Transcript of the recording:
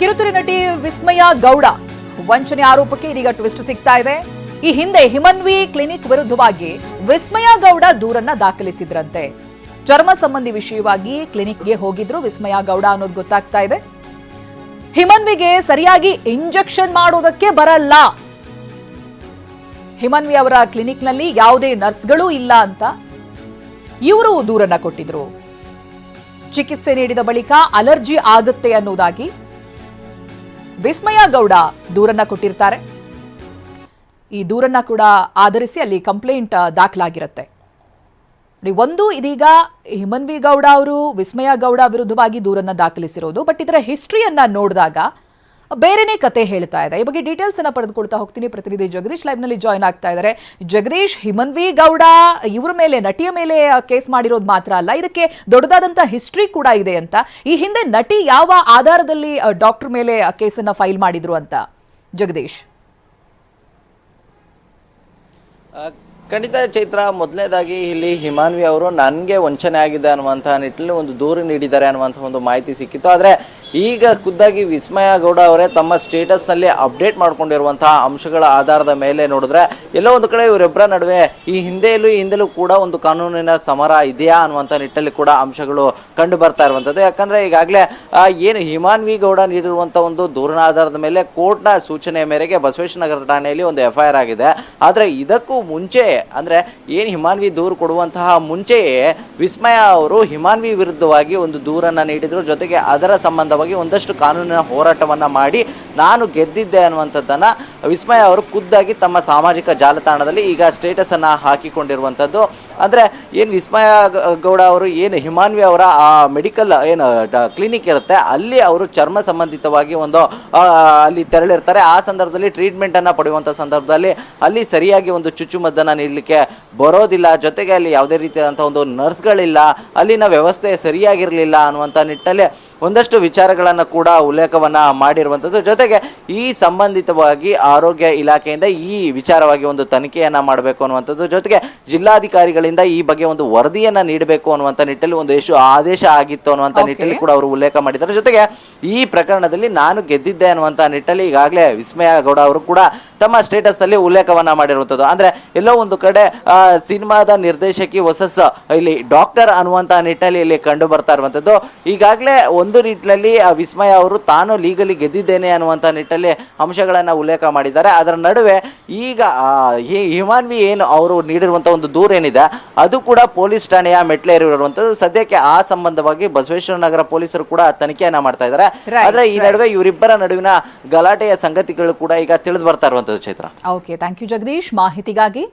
ಕಿರುತೆರೆ ನಟಿ ವಿಸ್ಮಯ ಗೌಡ. ವಂಚನೆ ಆರೋಪಕ್ಕೆ ಇದೀಗ ಟ್ವಿಸ್ಟ್ ಸಿಗ್ತಾ ಇದೆ. ಈ ಹಿಂದೆ ಹಿಮನ್ವಿ ಕ್ಲಿನಿಕ್ ವಿರುದ್ಧವಾಗಿ ವಿಸ್ಮಯ ಗೌಡ ದೂರನ್ನ ದಾಖಲಿಸಿದ್ರಂತೆ. ಚರ್ಮ ಸಂಬಂಧಿ ವಿಷಯವಾಗಿ ಕ್ಲಿನಿಕ್ಗೆ ಹೋಗಿದ್ರು ವಿಸ್ಮಯ ಗೌಡ ಅನ್ನೋದು ಗೊತ್ತಾಗ್ತಾ ಇದೆ. ಹಿಮನ್ವಿಗೆ ಸರಿಯಾಗಿ ಇಂಜೆಕ್ಷನ್ ಮಾಡೋದಕ್ಕೆ ಬರಲ್ಲ. ಹಿಮನ್ವಿ ಅವರ ಕ್ಲಿನಿಕ್ನಲ್ಲಿ ಯಾವುದೇ ನರ್ಸ್ಗಳು ಇಲ್ಲ ಅಂತ ಇವರು ದೂರನ್ನ ಕೊಟ್ಟಿದ್ರು. ಚಿಕಿತ್ಸೆ ನೀಡಿದ ಬಳಿಕ ಅಲರ್ಜಿ ಆಗುತ್ತೆ ಅನ್ನೋದಾಗಿ ವಿಸ್ಮಯ ಗೌಡ ದೂರನ್ನ ಕೊಟ್ಟಿರ್ತಾರೆ. ಈ ದೂರನ್ನ ಕೂಡ ಆಧರಿಸಿ ಅಲ್ಲಿ ಕಂಪ್ಲೇಂಟ್ ದಾಖಲಾಗಿರುತ್ತೆ. ಒಂದು ಇದೀಗ ಹಿಮನ್ವಿ ಗೌಡ ಅವರು ವಿಸ್ಮಯ ಗೌಡ ವಿರುದ್ಧವಾಗಿ ದೂರನ್ನ ದಾಖಲಿಸಿರೋದು, ಬಟ್ ಇದರ ಹಿಸ್ಟ್ರಿಯನ್ನ ನೋಡಿದಾಗ ಬೇರೆನೇ ಕತೆ ಹೇಳ್ತಾ ಇದೆ. ಈ ಬಗ್ಗೆ ಡೀಟೇಲ್ಸ್ ಅನ್ನ ಪಡೆದುಕೊಳ್ತಾ ಹೋಗ್ತೀನಿ. ಪ್ರತಿನಿಧಿ ಜಗದೀಶ್ ಲೈವ್ನಲ್ಲಿ ಜಾಯ್ನ್ ಆಗ್ತಾ ಇದ್ದಾರೆ. ಜಗದೀಶ್, ಹಿಮನ್ವಿ ಗೌಡ, ಇವರ ಮೇಲೆ, ನಟಿಯ ಮೇಲೆ ಕೇಸ್ ಮಾಡಿರೋದು ಮಾತ್ರ ಅಲ್ಲ. ಇದಕ್ಕೆ ದೊಡ್ಡದಾದಂತ ಹಿಸ್ಟ್ರಿ ಕೂಡ ಇದೆ ಅಂತ. ಈ ಹಿಂದೆ ನಟಿ ಯಾವ ಆಧಾರದಲ್ಲಿ ಡಾಕ್ಟರ್ ಮೇಲೆ ಕೇಸನ್ನ ಫೈಲ್ ಮಾಡಿದ್ರು ಅಂತ? ಜಗದೀಶ್. ಖಂಡಿತ ಚೈತ್ರ, ಮೊದಲನೇದಾಗಿ ಇಲ್ಲಿ ಹಿಮಾನ್ವಿ ಅವರು ನನಗೆ ವಂಚನೆ ಆಗಿದೆ ಅನ್ನುವಂತಹ ನಿಟ್ಟಿನಲ್ಲಿ ಒಂದು ದೂರು ನೀಡಿದ್ದಾರೆ ಅನ್ನುವಂಥ ಒಂದು ಮಾಹಿತಿ ಸಿಕ್ಕಿತ್ತು. ಆದರೆ ಈಗ ಖುದ್ದಾಗಿ ವಿಸ್ಮಯ ಗೌಡ ಅವರೇ ತಮ್ಮ ಸ್ಟೇಟಸ್ನಲ್ಲಿ ಅಪ್ಡೇಟ್ ಮಾಡಿಕೊಂಡಿರುವಂತಹ ಅಂಶಗಳ ಆಧಾರದ ಮೇಲೆ ನೋಡಿದ್ರೆ ಎಲ್ಲೋ ಒಂದು ಕಡೆ ಇವರಿಬ್ಬರ ನಡುವೆ ಈ ಹಿಂದೆಯಲ್ಲೂ ಹಿಂದೆಲೂ ಕೂಡ ಒಂದು ಕಾನೂನಿನ ಸಮರ ಇದೆಯಾ ಅನ್ನುವಂಥ ನಿಟ್ಟಲ್ಲಿ ಕೂಡ ಅಂಶಗಳು ಕಂಡು ಬರ್ತಾ ಇರುವಂಥದ್ದು. ಯಾಕಂದ್ರೆ ಈಗಾಗಲೇ ಏನು ಹಿಮಾನ್ವಿ ಗೌಡ ನೀಡಿರುವಂಥ ಒಂದು ದೂರಿನ ಆಧಾರದ ಮೇಲೆ ಕೋರ್ಟ್ನ ಸೂಚನೆ ಮೇರೆಗೆ ಬಸವೇಶ್ವರನಗರ ಠಾಣೆಯಲ್ಲಿ ಒಂದು ಎಫ್ ಐ ಆರ್ ಆಗಿದೆ. ಆದರೆ ಇದಕ್ಕೂ ಮುಂಚೆ, ಅಂದರೆ ಏನು ಹಿಮಾನ್ವಿ ದೂರು ಕೊಡುವಂತಹ ಮುಂಚೆಯೇ ವಿಸ್ಮಯ ಅವರು ಹಿಮಾನ್ವಿ ವಿರುದ್ಧವಾಗಿ ಒಂದು ದೂರನ್ನು ನೀಡಿದರು. ಜೊತೆಗೆ ಅದರ ಸಂಬಂಧವಾಗಿ ಒಂದಷ್ಟು ಕಾನೂನಿನ ಹೋರಾಟವನ್ನು ಮಾಡಿ ನಾನು ಗೆದ್ದಿದ್ದೆ ಅನ್ನುವಂಥದ್ದನ್ನು ವಿಸ್ಮಯ ಅವರು ಖುದ್ದಾಗಿ ತಮ್ಮ ಸಾಮಾಜಿಕ ಜಾಲತಾಣದಲ್ಲಿ ಈಗ ಸ್ಟೇಟಸನ್ನು ಹಾಕಿಕೊಂಡಿರುವಂಥದ್ದು. ಅಂದರೆ ಏನು ವಿಸ್ಮಯ ಗೌಡ ಅವರು, ಏನು ಹಿಮಾನ್ವಿ ಅವರ ಆ ಮೆಡಿಕಲ್ ಏನು ಕ್ಲಿನಿಕ್ ಇರುತ್ತೆ, ಅಲ್ಲಿ ಅವರು ಚರ್ಮ ಸಂಬಂಧಿತವಾಗಿ ಒಂದು ಅಲ್ಲಿ ತೆರಳಿರ್ತಾರೆ. ಆ ಸಂದರ್ಭದಲ್ಲಿ ಟ್ರೀಟ್ಮೆಂಟನ್ನು ಪಡೆಯುವಂಥ ಸಂದರ್ಭದಲ್ಲಿ ಅಲ್ಲಿ ಸರಿಯಾಗಿ ಒಂದು ಚುಚ್ಚುಮದ್ದನ್ನು ನೀಡಲಿಕ್ಕೆ ಬರೋದಿಲ್ಲ. ಜೊತೆಗೆ ಅಲ್ಲಿ ಯಾವುದೇ ರೀತಿಯಾದಂಥ ಒಂದು ನರ್ಸ್ಗಳಿಲ್ಲ ಅಲ್ಲಿನ ವ್ಯವಸ್ಥೆ ಸರಿಯಾಗಿರಲಿಲ್ಲ ಅನ್ನುವಂಥ ನಿಟ್ಟಲ್ಲಿ ಒಂದಷ್ಟು ವಿಚಾರಗಳನ್ನು ಕೂಡ ಉಲ್ಲೇಖವನ್ನು ಮಾಡಿರುವಂಥದ್ದು ಜೊತೆಗೆ ಈ ಸಂಬಂಧಿತವಾಗಿ ಆರೋಗ್ಯ ಇಲಾಖೆಯಿಂದ ಈ ವಿಚಾರವಾಗಿ ಒಂದು ತನಿಖೆಯನ್ನು ಮಾಡಬೇಕು ಅನ್ನುವಂಥದ್ದು. ಜೊತೆಗೆ ಜಿಲ್ಲಾಧಿಕಾರಿಗಳಿಂದ ಈ ಬಗ್ಗೆ ಒಂದು ವರದಿಯನ್ನು ನೀಡಬೇಕು ಅನ್ನುವಂಥ ನಿಟ್ಟಲ್ಲಿ ಒಂದು ಎಷ್ಟು ಆದೇಶ ಆಗಿತ್ತು ಅನ್ನುವಂಥ. ನಿಟ್ಟಲ್ಲಿ ಕೂಡ ಅವರು ಉಲ್ಲೇಖ ಮಾಡಿದ್ದಾರೆ. ಜೊತೆಗೆ ಈ ಪ್ರಕರಣದಲ್ಲಿ ನಾನು ಗೆದ್ದಿದ್ದೆ ಅನ್ನುವಂಥ ನಿಟ್ಟಲ್ಲಿ ಈಗಾಗಲೇ ವಿಸ್ಮಯ ಗೌಡ ಅವರು ಕೂಡ ತಮ್ಮ ಸ್ಟೇಟಸ್ನಲ್ಲಿ ಉಲ್ಲೇಖವನ್ನು ಮಾಡಿರುವಂಥದ್ದು ಅಂದರೆ ಎಲ್ಲೋ ಒಂದು ಕಡೆ ಸಿನಿಮಾದ ನಿರ್ದೇಶಕಿ ಹೊಸಸ್ ಇಲ್ಲಿ ಡಾಕ್ಟರ್ ಅನ್ನುವಂಥ ನಿಟ್ಟಲ್ಲಿ ಇಲ್ಲಿ ಕಂಡು ಬರ್ತಾ ಇರುವಂಥದ್ದು ಈಗಾಗಲೇ ಒಂದು ನಿಟ್ಟಿನಲ್ಲಿ ಆ ವಿಸ್ಮಯ ಅವರು ತಾನು ಲೀಗಲಿ ಗೆದ್ದಿದ್ದೇನೆ ಅನ್ನುವಂಥ ನಿಟ್ಟಲ್ಲಿ ಅಂಶಗಳನ್ನು ಉಲ್ಲೇಖ ಮಾಡಿದ್ದಾರೆ. ಅದರ ನಡುವೆ ಈಗ ಹಿಮಾನ್ವಿ ಏನು ಅವರು ನೀಡಿರುವಂಥ ಒಂದು ದೂರ ಏನಿದೆ ಅದು ಕೂಡ ಪೊಲೀಸ್ ಠಾಣೆಯ ಮೆಟ್ಲೇರಿರುವಂಥದ್ದು ಸದ್ಯಕ್ಕೆ ಆ ಸಂಬಂಧವಾಗಿ ಬಸವೇಶ್ವರ ನಗರ ಪೊಲೀಸರು ಕೂಡ ತನಿಖೆಯನ್ನ ಮಾಡ್ತಾ ಇದ್ದಾರೆ. ಆದರೆ ಆದ್ರೆ ಈ ನಡುವೆ ಇವರಿಬ್ಬರ ನಡುವಿನ ಗಲಾಟೆಯ ಸಂಗತಿಗಳು ಕೂಡ ಈಗ ತಿಳಿದು ಬರ್ತಾ ಇರುವಂಥದ್ದು Chaitra. Okay thank you Jagadish ಮಾಹಿತಿಗಾಗಿ